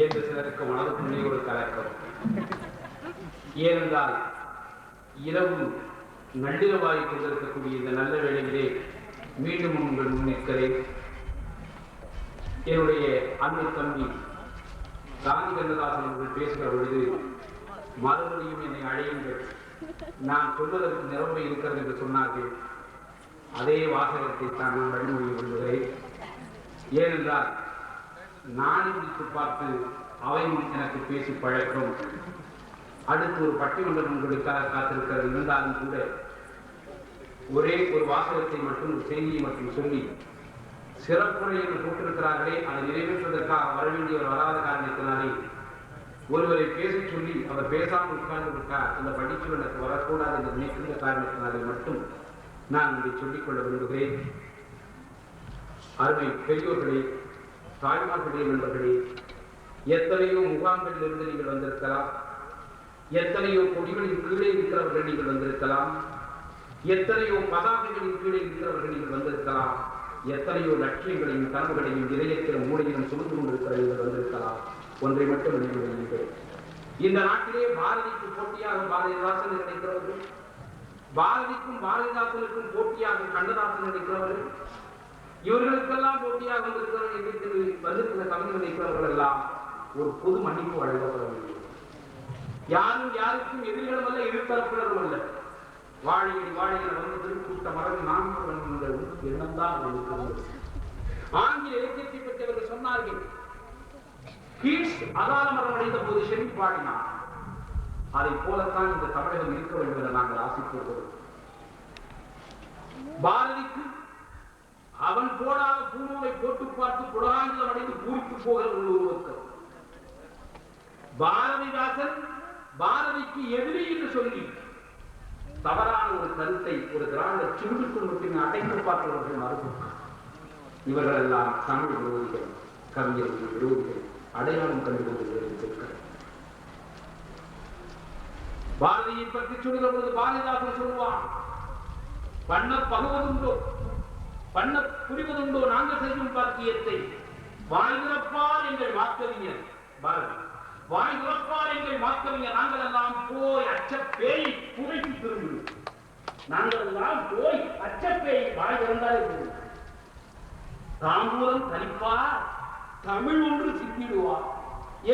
என்று சிலருக்கு மனதுக்குள்ளே ஒரு கலக்கம். ஏனென்றால் இரவு நள்ளிரவாய் கொண்டிருக்கக்கூடிய இந்த நல்ல வேளையிலே மீண்டும் உங்கள் முன் நிற்கிறேன். என்னுடைய அன்பு தம்பி காந்தி கண்ணதாசன் அவர்கள் பேசுகிற பொழுது மறுபடியும் என்னை அழையுங்கள். நான் சொல்வதற்கு நிரம்ப இருக்கிறது என்று சொன்னார்கள். அதே வாசகத்தை தான் நான் வழிமொழி கொள்கிறேன் ஏனென்றால் நான் பிடித்து பார்த்து அவையும் எனக்கு பேசி பழக்கம். அடுத்து ஒரு பட்டிமன்றம் உங்களுக்காக காத்திருக்கிறது இருந்தாலும் கூட ஒரே ஒரு வாசகத்தை மட்டும் செய்தியை மட்டும் சொல்லி சிறப்புரை என்று போட்டிருக்கிறார்களே அதை நிறைவேற்றுவதற்காக வர வேண்டியவர் வராத காரணத்தினாலே ஒருவரை பேச சொல்லி அவர் பேசாமல் உட்கார்ந்து விட்டார் அந்த படிச்சு எனக்கு வரக்கூடாது என்று நினைக்கின்ற காரணத்தினாலே மட்டும் நான் இதை சொல்லிக்கொள்ள விரும்புகிறேன். அருமை பெரியோர்களே தாய்மார்களுடைய நண்பர்களே எத்தனையோ முகாம்களில் இருந்து நீங்கள் வந்திருக்கலாம். எத்தனையோ கொடிகளின் கீழே இருக்கிறவர்கள் நீங்கள் வந்திருக்கலாம். எத்தனையோ பதாகைகளின் கீழே இருக்கிறவர்கள் நீங்கள் வந்திருக்கலாம். எத்தனையோ லட்சியங்களையும் கனவுகளையும் இதயத்திலும் மூலையிலும் சுமந்து கொண்டிருக்கிற நீங்கள் வந்திருக்கலாம். ஒன்றை மட்டும் நினைவு வையுங்கள். இந்த நாட்டிலே பாரதிக்கு போட்டியாக பாரதிதாசன் நினைக்கிறவர்கள்? பாரதிக்கும் பாரதிதாசனுக்கும் போட்டியாக கண்ணதாசன் நினைக்கிறவர்கள்? இவர்களுக்கெல்லாம் போட்டியாக வந்திருக்கிறவர்கள் எங்களுக்கு வந்திருக்கிற கவிஞர் எல்லாம் ஒரு பொது மன்னிப்பு வழங்கப்பட வேண்டும். யாரும் யாருக்கும் எதிர்களும் அல்ல எதிர்த்தரப்பினரும் அல்ல. வாழையில் வாழையில் வந்து திருக்கூட்ட மரம் நான்கு என்ற எண்ணம் தான் இருக்கிறது ஆங்கில இலக்கியத்தை பற்றி அவர்கள் சொன்னார்கள். கீழ்ஸ் அகால மரம் அடைந்த போது செவி பாடினார். அதை போலத்தான் இந்த தமிழகம் இருக்க வேண்டும் என நாங்கள் ஆசைப்படுகிறோம். பாரதிக்கு அவன் போடாத பூநூலை போட்டு பார்த்து புலகாங்கிலம் அடைந்து பூரித்து போகிற உள்ளூர் பாரதிதாசன் பாரதிக்கு எதிரி என்று சொல்லி தவறான ஒரு கருத்தை ஒரு திராவிட சிறுமி குடும்பத்தின் அடைத்து பார்க்கிறவர்கள் மறுப்பு இவர்கள் எல்லாம் தமிழ் விரோதிகள் கவிஞர்கள் விரோதிகள் அடையாளம் கண்டு பாரதியை பற்றி சொல்லுகிற பொழுது பாரதிதாசன் சொல்லுவான் பண்ண பகுவதுண்டோ? பண்ண புரிவதுண்டோ நாங்கள் செய்யும் பாக்கியத்தை? வாய் எங்கள் வாக்கறிஞர். பாரதி வாய் எங்கள் வாக்கறிஞர். நாங்கள் எல்லாம் போய் அச்சப்பேய் புகைக்கு திரும்புகிறோம். நாங்கள் எல்லாம் போய் அச்சப்பேய் வாய் திறந்தாலே போதும். தாம்பூலம் தமிழ் ஒன்று சித்திடுவார்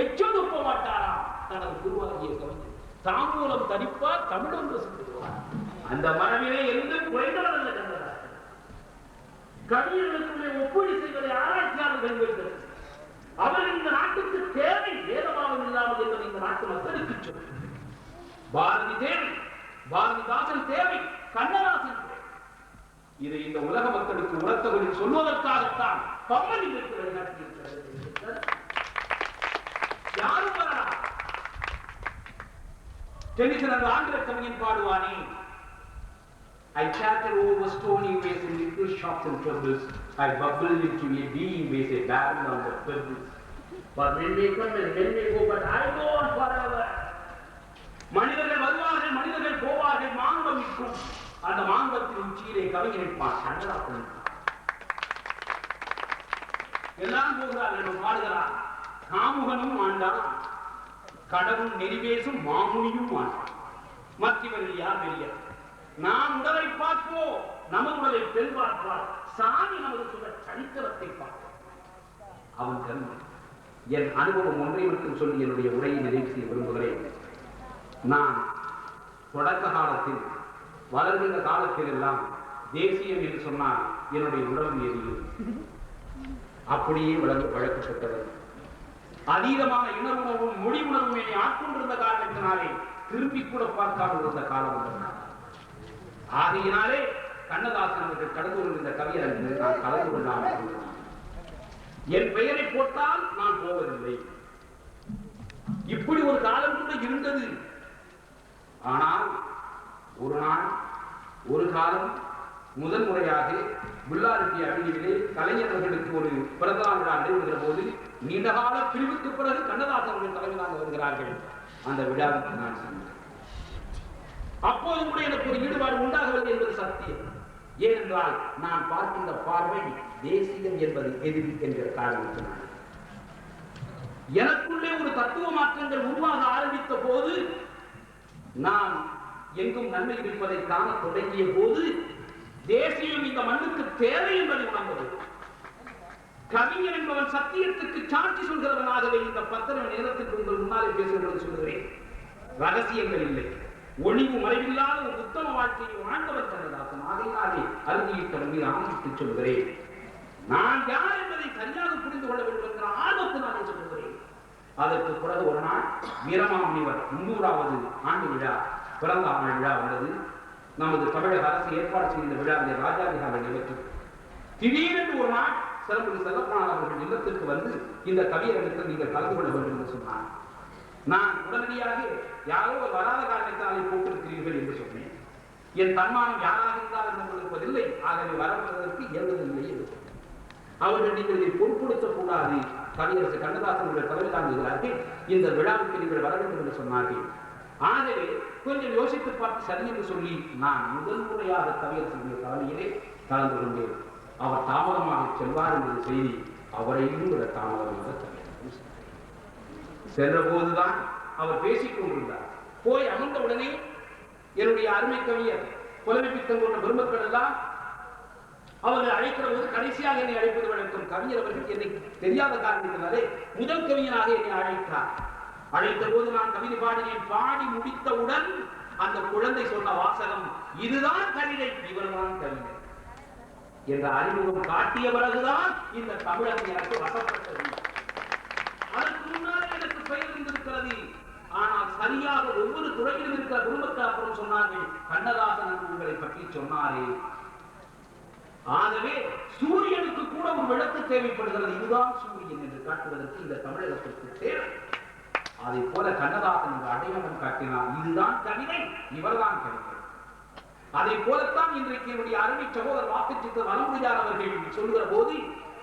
எச்சம் துப்ப மாட்டாரா தனது குருவாகிய கவிஞர். தாம்பூலம் தனிப்பா தமிழ் ஒன்று சித்திடுவார் அந்த மரபிலே எந்த குறைந்தவரல்ல கந்தராசன் கவிஞர்களுக்குள்ளே ஒப்பீடு செய்வதை ஆராய்ச்சியாளர்கள் வேண்டும் அவர் இந்த நாட்டுக்கு தேவை வேதபாவம் இல்லாமல் என்பதை இந்த நாட்டு மக்களுக்கு சொல்லும் பாரதி தேவை பாரதிதாசன் தேவை கண்ணதாசன் இதை இந்த உலக மக்களுக்கு உணர்த்தவர்கள் சொல்வதற்காகத்தான் பம்மன் இருக்கிறது யாரும் வரலாம். டென்னிசன் அந்த ஆங்கில கவிஞன் பாடுவானே. I chattered over stony ways in little shops and troubles. I bubbled into a being ways a barren on the pebbles. But when they come and when they go, but I go on forever. மனிதர்கள் வருவார்கள் மனிதர்கள் போவார்கள் மாங்கம் இருக்கும் அந்த மாங்கத்தின் உச்சியிலே கவிஞர் இருப்பான் கண்டதாசன் எல்லாம் போகிறார்கள் என்று பாடுகிறார் காமுகனும் ஆண்டான் கடவுள் நெறிவேசும் மாமுனியும் ஆண்டான் மற்றவர்கள் யார் பெரிய நாம் உடலை பார்ப்போம் நமது பெண் பார்ப்பார் சாமி நமது சொல்ல சரித்திரத்தை பார்ப்போம் அவன் கருமம் என் அனுபவம் ஒன்றை மட்டும் சொல்லி என்னுடைய உரையை நிறைவு செய்ய விரும்புகிறேன். நான் தொடக்க காலத்தில் வளர்கின்ற காலத்தில் எல்லாம் தேசியம் என்று சொன்னால் என்னுடைய உடம்பு எரியும் அப்படியே வளர்ந்து பழக்கப்பட்டது அதீதமான இனவுணர்வும் மொழி உணர்வும் என்னை ஆட்கொண்டிருந்த காரணத்தினாலே திரும்பி கூட பார்க்காமல் இருந்த காலம் வந்தது ஆகையினாலே கண்ணதாசன் அவர்கள் கடந்து கொண்டிருந்த கவியரங்கில் நான் கலந்து கொள்ளாமல் என் பெயரை போட்டால் நான் போவதில்லை. இப்படி ஒரு காலம் கூட இருந்தது. ஆனால் ஒரு நாள் ஒரு காலம் முதல் முறையாக புல்லாரெட்டி அவனியிலே கலைஞர்களுக்கு ஒரு பிறந்தநாள் விழா நடைபெறுகிற போது நீண்டகால பிரிவுக்கு பிறகு கண்ணதாசன் அவர்கள் வருகிறார்கள். அந்த விழாவுக்கு நான் சென்றேன். அப்போது கூட எனக்கு ஒரு ஈடுபாடு உண்டாகவில்லை என்பது சத்தியம். ஏனென்றால் நான் பார்க்கின்ற பார்வை தேசியம் என்பது எதிரி என்கிற காரணத்தினால். எனக்குள்ளே ஒரு தத்துவ மாற்றங்கள் உருவாக ஆரம்பித்த போது நான் எங்கும் நன்மை இருப்பதை காண தொடங்கிய போது தேசியம் இந்த மண்ணுக்கு தேவை என்பதை உணர்ந்தது. கவிஞர் என்பவன் சத்தியத்துக்கு சாட்சி சொல்கிறவனாகவே இந்த பத்திர நேரத்துக்கு உங்கள் முன்னாலே பேசுகிறேன் சொல்கிறேன் ரகசியங்கள் இல்லை. ஒளிவு மறைவில்லாத ஒரு உத்தம வாழ்க்கையை வாழ்ந்தவர் கண்ணதாசன். ஆகையினாலே அறுதியிட்டவன் மீது ஆணையிட்டு சொல்கிறேன் நான் யார் என்பதை சரியாக புரிந்து கொள்ள வேண்டும் என்கிற நான் சொல்கிறேன் அதற்கு பிறகு ஒரு நாள் வீரமாமுனிவர் முன்னூறாவது ஆண்டு விழா பிறந்த ஆண்டு விழா வந்தது. நமது தமிழக அரசு ஏற்பாடு செய்த விழாவிலே ராஜாதிகார நிகழ்ச்சி திடீரென்று ஒரு நாள் சிறப்பு செல்லப்பனார் அவர்கள் இல்லத்திற்கு வந்து இந்த கவியரங்கத்தில் நீங்கள் கலந்து கொள்ள வேண்டும் என்று சொன்னார். நான் உடனடியாக யாரோ ஒரு வராத காரணத்தாலே போட்டிருக்கிறீர்கள் என்று சொன்னேன். என் தன்மானம் யாராக இருந்தாலும் என்று கொடுப்பதில்லை ஆகவே வரவதற்கு இயல்பதில்லை என்று சொன்னேன். அவர்கள் நீங்கள் இதை பொருட்படுத்தக் கூடாது கவியரசு கண்ணதாசன் உங்கள் தாங்குகிறார்கள். இந்த விழாவுக்கு நீங்கள் வர வேண்டும் என்று சொன்னார்கள். ஆகவே கொஞ்சம் யோசித்து பார்த்து சரி என்று சொல்லி நான் முதல் முறையாக கவியரசனுடைய தலைமையிலே கலந்து கொண்டேன். அவர் தாமதமாக செல்வார் என்ற செய்தி அவரையும் விட தாமதமாக கவியரசன் சென்ற போதுதான் அவர் பேசிக் கொண்டிருந்தார். போய் அமர்ந்த உடனே என்னுடைய அருமை கவியர் புலமைப்பித்தம் கொண்ட பெருமக்கள் எல்லாம் அவர்கள் அழைக்கிற போது கடைசியாக என்னை அழைப்பது வழக்கம். கவிஞர் அவர்கள் என்னை தெரியாத காரணத்தினாலே முதல் கவிஞனாக என்னை அழைத்தார். அழைத்த போது நான் கவிதை பாடினேன். பாடி முடித்தவுடன் அந்த குழந்தை சொன்ன வாசகம் இதுதான் கவிதை இவர்தான் கவிதை. என்ற அறிமுகம் காட்டிய பிறகுதான் இந்த தமிழகம் எனக்கு வசப்பட்டது அதற்கு முன்னாலே எனக்கு பெயர் இருந்திருக்கிறது ஆனால் சரியாக ஒவ்வொரு துறையிலும் இருக்கிற குடும்பத்தை அப்புறம் சொன்னார்கள் கண்ணதாசன் உங்களை பற்றி சொன்னாரே. ஆகவே சூரியனுக்கு கூட ஒரு விளக்கு தேவைப்படுகிறது. இதுதான் சூரியன் என்று காட்டுவதற்கு இந்த தமிழகத்திற்கு தேவை அதை போல கண்ணதாசன் இந்த அடையாளம் காட்டினார். இதுதான் கவிதை இவர்தான் கவிதை. அதை போலத்தான் இன்றைக்கு என்னுடைய அருமை சகோதரர் வாக்குச்சித்தர் வலமுடியார் அவர்கள் சொல்கிற போது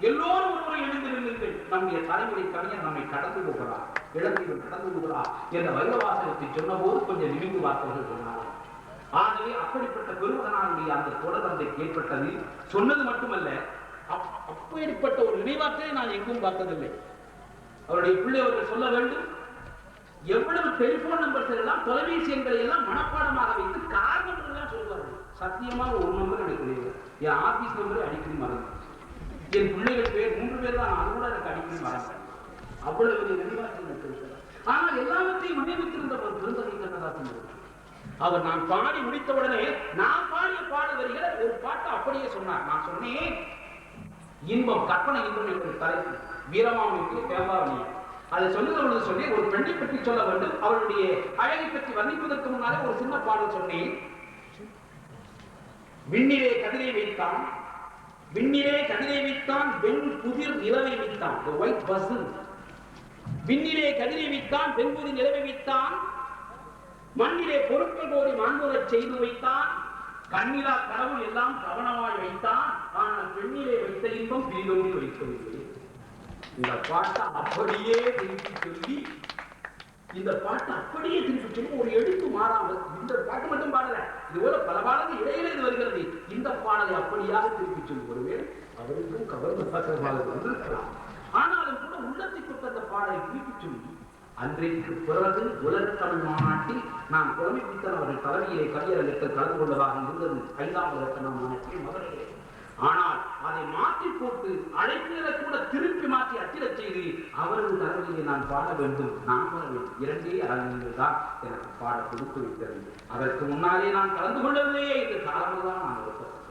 எல்லோரும் ஒருமுறை எழுந்திருந்தீர்கள் நம்முடைய தலைமுறை கவிஞர் நம்மை கடந்து போகிறார் இழந்தீர்கள் கடந்து போகிறார் என்ற வைரவாசகத்தை சொன்ன போது கொஞ்சம் நிமிந்து வார்த்தைகள் சொன்னார்கள். ஆகவே அப்படிப்பட்ட பெருமகனாருடைய அந்த தொடர்பந்தை ஏற்பட்டது சொன்னது மட்டுமல்ல அப்படிப்பட்ட ஒரு நினைவாற்றலை நான் எங்கும் பார்த்ததில்லை. அவருடைய பிள்ளை அவர்கள் சொல்ல வேண்டும் எவ்வளவு டெலிபோன் நம்பர்ஸ் எல்லாம் தொலைபேசி எண்களை எல்லாம் மனப்பாடமாக வைத்து காரணம் எல்லாம் சொல்வார்கள். சத்தியமாக ஒரு நம்பர் எனக்கு என் ஆபீஸ் நம்பரை அடிக்கடி மறந்து என் பிள்ளைகள் பேர் மூன்று பேர் தான் அது கூட எனக்கு அடிக்கடி மறந்தேன். அவ்வளவு பெரிய ஆனால் எல்லாவற்றையும் நினைவித்திருந்த ஒரு பெருந்தகை கண்ணதாசன் அவர் நான் பாடி முடித்தவுடனே நான் பாடிய பாட வரிகளை ஒரு பாட்டு அப்படியே சொன்னார். நான் சொன்னேன் இன்பம் கற்பனை இன்பம் என்று தலைப்பு. வீரமாமுனிக்கு தேவாவணி அதை சொல்லுகிற பொழுது சொன்னேன் ஒரு பெண்ணை பற்றி சொல்ல வேண்டும். அவளுடைய அழகை பற்றி வர்ணிப்பதற்கு முன்னாலே ஒரு சின்ன பாடல் சொன்னேன். விண்ணிலே கதிரை வைத்தான் விண்ணிலே கதிரை வைத்தான் வெண் புதிர் நிலவை வைத்தான் the white விண்ணிலே கதிரை வைத்தான் வெண்புதிர் நிலவை வைத்தான் மண்ணிலே பொருட்கள் கோடி மாண்புறச் செய்து வைத்தான். கண்ணிலா கடவுள் எல்லாம் கவனமாய் வைத்தான். ஆனால் பெண்ணிலே வைத்த இன்பம் பிரிதோடு வைக்கவில்லை இந்த பாட்டை அப்படியே திருப்பி சொல்லி இந்த பாட்டை அப்படியே திருப்பி சொல்லி ஒரு எழுத்து மாறாமல் இந்த பாட்டு மட்டும் பாடல இது போல பல பாடல்கள் இடையில இது வருகிறது இந்த பாடலை அப்படியாக திருப்பி சொல்லி ஒருவேளை அவருக்கும் கவர்ந்த வந்திருக்கலாம் ஆனாலும் கூட உள்ளத்தை தொட்ட அந்த பாடலை திருப்பி சொல்லி அன்றைக்கு பிறகு உலகத்தமிழ் மாநாட்டில் நான் புலமை பித்தன் அவர்கள் தலைமையிலே கவியரங்கத்தில் கலந்து கொண்டதாக இருந்தது ஐந்தாம் உலகத்தமிழ் மாநாட்டில் மதுரையிலே ஆனால் அதை மாற்றி போட்டு அழைப்பினரை கூட திருப்பி மாற்றி அச்சிடச் செய்து அவரது தலைமையிலே நான் பாட வேண்டும் நான் பாட வேண்டும். இரண்டே அரங்கங்கள் தான் எனக்கு பாட கொடுத்து விட்டது அதற்கு முன்னாலே நான் கலந்து கொள்ளவில்லையே என்று காரணம்தான் நான் வருத்தப்பட்டேன்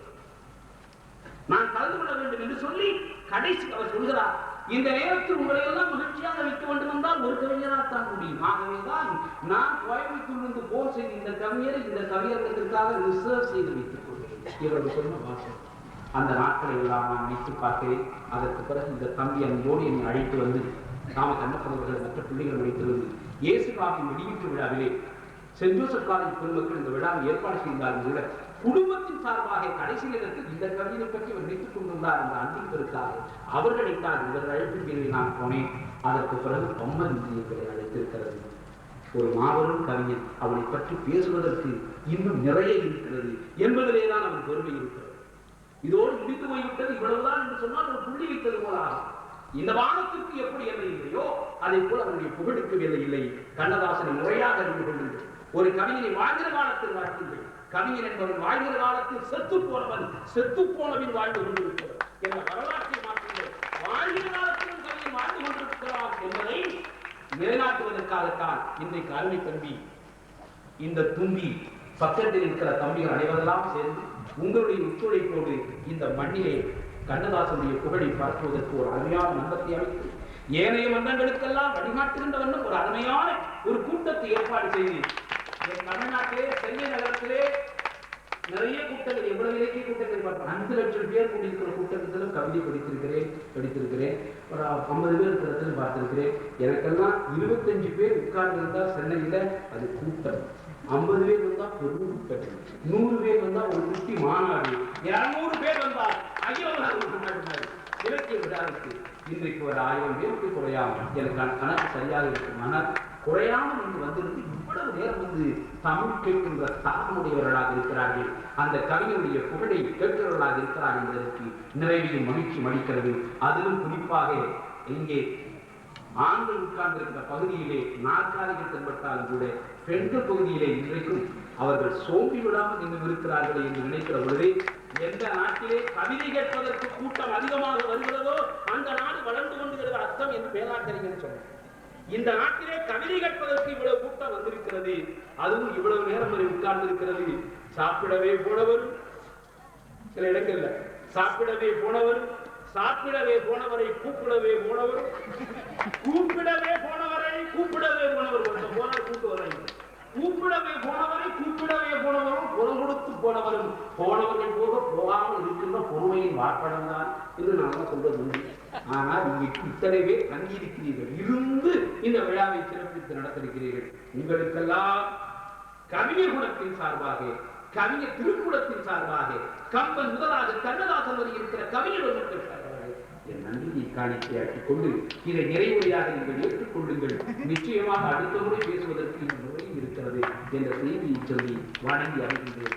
நான் கலந்து கொள்ள வேண்டும் என்று சொல்லி கடைசி அவர் சொல்கிறார் இந்த நேரத்தில் உங்களை எல்லாம் மகிழ்ச்சியாக வைக்க வேண்டும் என்றால் ஒரு கவிஞராக தான் முடியும். ஆகவேதான் நான் கோயம்புத்தூரிலிருந்து போர் செய்து இந்த கவிஞரை இந்த கவியரங்கத்திற்காக ரிசர்வ் செய்து வைத்துக் கொள்கிறேன். இவர்கள் சொன்ன வாசம் அந்த நாட்களை எல்லாம் நான் நினைத்து பார்க்கிறேன். அதற்கு பிறகு இந்த தம்பி அன்போடு என்னை அழைத்து வந்து நாம கண்ணப்பனவர்கள் மற்ற பிள்ளைகள் வைத்திருந்து இயேசுகாவின் வெளியீட்டு விழாவிலே சென்ட் ஜோசப் காலேஜ் பெருமக்கள் இந்த விழாவை ஏற்பாடு செய்தாலும் கூட குடும்பத்தின் சார்பாக கடைசி நேரத்தில் இந்த கவிதை பற்றி அவர் நினைத்துக் கொண்டிருந்தார் என்ற அன்பின் பெருக்காக அவர்களைத்தான் இவர்கள் அழைப்பு பிரிவில் நான் போனேன். அதற்கு பிறகு பொம்மன் எங்களை அழைத்திருக்கிறது. ஒரு மாபெரும் கவிஞன். அவனை பற்றி பேசுவதற்கு இன்னும் நிறைய இருக்கிறது என்பதிலே தான் அவன் பெருமை இருக்கிறது. இதோடு முடித்து போய்விட்டது இவ்வளவுதான் என்று சொன்னால் ஒரு புள்ளி வைத்தது போல இந்த வானத்திற்கு எப்படி என்ன இல்லையோ அதை போல அவனுடைய புகழுக்கு வேலை இல்லை. கண்ணதாசனை முறையாக அறிந்து கொண்டு ஒரு கவிஞனை வாழ்கிற காலத்தில் வாழ்த்துங்கள். கவிஞர் என்பவன் வாழ்கிற காலத்தில் செத்து போனவன் செத்து போனவன் வாழ்ந்து கொண்டிருக்கிறார் என்ற வரலாற்றை மாற்றுங்கள் வாழ்கிற காலத்திலும் கவிஞர் வாழ்ந்து கொண்டிருக்கிறார் என்பதை நிலைநாட்டுவதற்காகத்தான் இன்றைக்கு அருமை தம்பி இந்த தும்பி பக்கத்தில் இருக்கிற தம்பிகள் அனைவரெல்லாம் சேர்ந்து உங்களுடைய ஒத்துழைப்போடு இந்த மண்ணிலே கண்ணதாசனுடைய புகழை பரப்புவதற்கு ஒரு அருமையான மன்றத்தை அமைத்து ஏனைய மன்றங்களுக்கெல்லாம் வழிகாட்டுகின்ற வண்ணம் ஒரு அருமையான ஒரு கூட்டத்தை ஏற்பாடு செய்து தமிழ்நாட்டிலே சென்னை நகரத்திலே நிறைய கூட்டங்கள் எவ்வளவு இலக்கிய கூட்டங்கள் பார்ப்பேன் அஞ்சு லட்சம் பேர் கூட்டியிருக்கிற கூட்டத்திலும் கவிதை படித்திருக்கிறேன் படித்திருக்கிறேன். ஒரு ஐம்பது பேர் இருக்கிறதிலும் பார்த்திருக்கிறேன். எனக்கெல்லாம் இருபத்தஞ்சு பேர் உட்கார்ந்து இருந்தால் சென்னையில அது கூட்டம். ஐம்பது பேர் வந்தா பெரும் கூட்டம். நூறு பேர் வந்தா ஒரு குட்டி மாநாடு. இருநூறு பேர் வந்தா ஐயோ உலக இலக்கிய விழாவுக்கு இன்றைக்கு ஒரு ஆயிரம் பேருக்கு குறையாமல் எனக்கு கணக்கு சரியாக இருக்கும் ஆனால் குறையாமல் இங்கு வந்திருந்து இவ்வளவு நேரம் வந்து தமிழ் கேட்கின்ற தாகமுடையவர்களாக இருக்கிறார்கள். அந்த கவிஞருடைய புகழை கேட்கிறவர்களாக இருக்கிறார்கள் என்பதற்கு நிறைவையும் மகிழ்ச்சி அளிக்கிறது. அதிலும் குறிப்பாக இங்கே ஆண்கள் உட்கார்ந்திருக்கிற பகுதியிலே நாற்காலிகள் தென்பட்டாலும் கூட பெண்கள் பகுதியிலே இன்றைக்கும் அவர்கள் சோம்பி விடாமல் இன்னும் இருக்கிறார்கள் என்று நினைக்கிற பொழுது எந்த நாட்டிலே கவிதை கேட்பதற்கு கூட்டம் அதிகமாக வருகிறதோ அந்த நாடு வளர்ந்து கொண்டுகிறது அர்த்தம் என்று பேராக்கறிஞர் சொன்னார் இந்த நாட்டிலே கவிதை கற்பதற்கு இவ்வளவு கூட்டம் வந்திருக்கிறது. அதுவும் இவ்வளவு நேரம் வரை உட்கார்ந்து இருக்கிறது சாப்பிடவே போனவர். சில இடங்கள்ல சாப்பிடவே போனவர். சாப்பிடவே போனவரை கூப்பிடவே போனவர். கூப்பிடவே போனவரை கூப்பிடவே போனவர். போனவர் கூப்பிடுவதை கூப்பிடவே போனவரை கூப்பிடவே போனவரும் குரல் கொடுத்து போனவரும். போனவர்கள் போக போகாமல் இருக்கின்ற பொறுமையின் வார்ப்படம் தான் என்று நாங்கள் சொல்வது ஆனால் இங்கே இத்தனை பேர் தங்கியிருக்கிறீர்கள். இருந்து இந்த விழாவை சிறப்பித்து நடத்திருக்கிறீர்கள் உங்களுக்கெல்லாம் கவிஞர் குணத்தின் சார்பாக கவிஞர் திருக்குளத்தின் சார்பாக கம்பன் முதலாக கண்ணதாசன் வரை இருக்கிற கவிஞர் சார்பாக என் நன்றியை காணிக்கையாக்கிக் கொண்டு இதை நிறைவுரையாக நீங்கள் ஏற்றுக்கொள்ளுங்கள். நிச்சயமாக அடுத்த முறை பேசுவதற்கு இந்த முறை இருக்கிறது என்ற செய்தியை சொல்லி வணங்கி அறிகின்றேன்